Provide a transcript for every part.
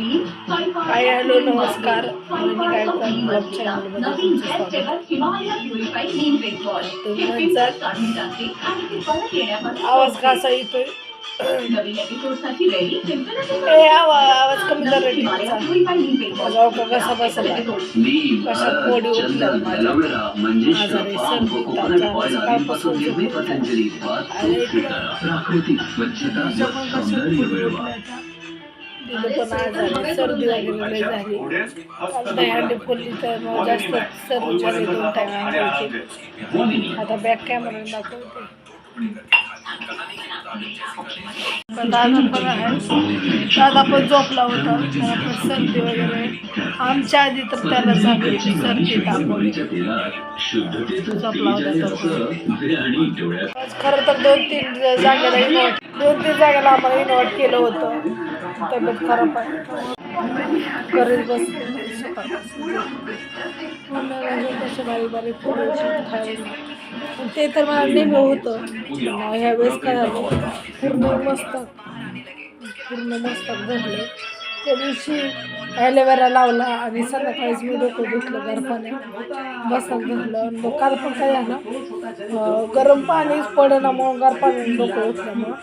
हाय, hello, नमस्कार. हे आवाज. कसा येतोय ए आवाज आवाज कमी कर कसा बसला कशा कोडी म्हणजे पौष्टिकता, प्राकृतिक स्वच्छता सौंदर्य मिळवा आता. तिथं पण आजारी सर्दी वगैरे लय झाली. काल दहीहंडी फोडली तर मग जास्त सर्दी झाली दोन टाइम अंघोळीची आता बॅक कॅमेरा दाखवते. पण दादा पण आहे. दादा पण झोपला होता. त्याला पण सर्दी वगैरे. आमच्या आधी तर त्याला झाली सर्दी शुद्धतेचं जपला होता तेज तो. असतं ते आणि डोळ्यात आज खरं तर दोन तीन जागेला इन्व्हर्ट दोन तीन जागेला आम्हाला इन्व्हर्ट केलं होतं. तब्येत खराब आहे. घरीच बसते. पूर्ण म्हणजे कसे बारीक बारीक फुलं खायला ते तर मला नेहमी होतं. ह्यावेळेस काय झालं? पूर्ण मस्तक. पूर्ण मस्तक धरले त्या दिवशी ॲलोवेरा लावला आणि संध्याकाळीच मी डोकं धुतलं गरपाने मस्तक धुतलं. आणि मग काल पण काय झालं? ना गरम पाणीच पडेना मग गार पाण्याने डोकं उठल्यामुळं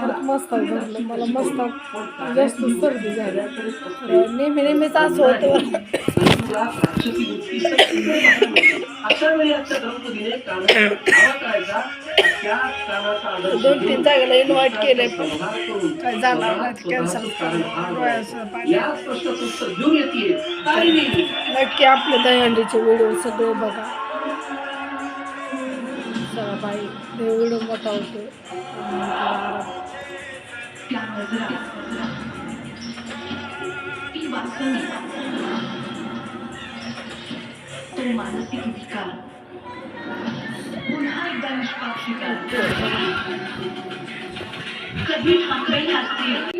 परत मस्त धरलं मला मस्त जास्त सर्दी झाली. नेहमी नेहमीच असं होतं. दोन तीन जागेला इन्व्हाइट केले पण काय जाणार नाही कॅन्सल नक्की आपले दहीहंडीचे व्हिडिओ सगळे बघा. चला बाई देव व्हिडिओ मोठा होतो. मानसिक विकार निष्पाक्षिका कधी ठाकरे शास्त्रीय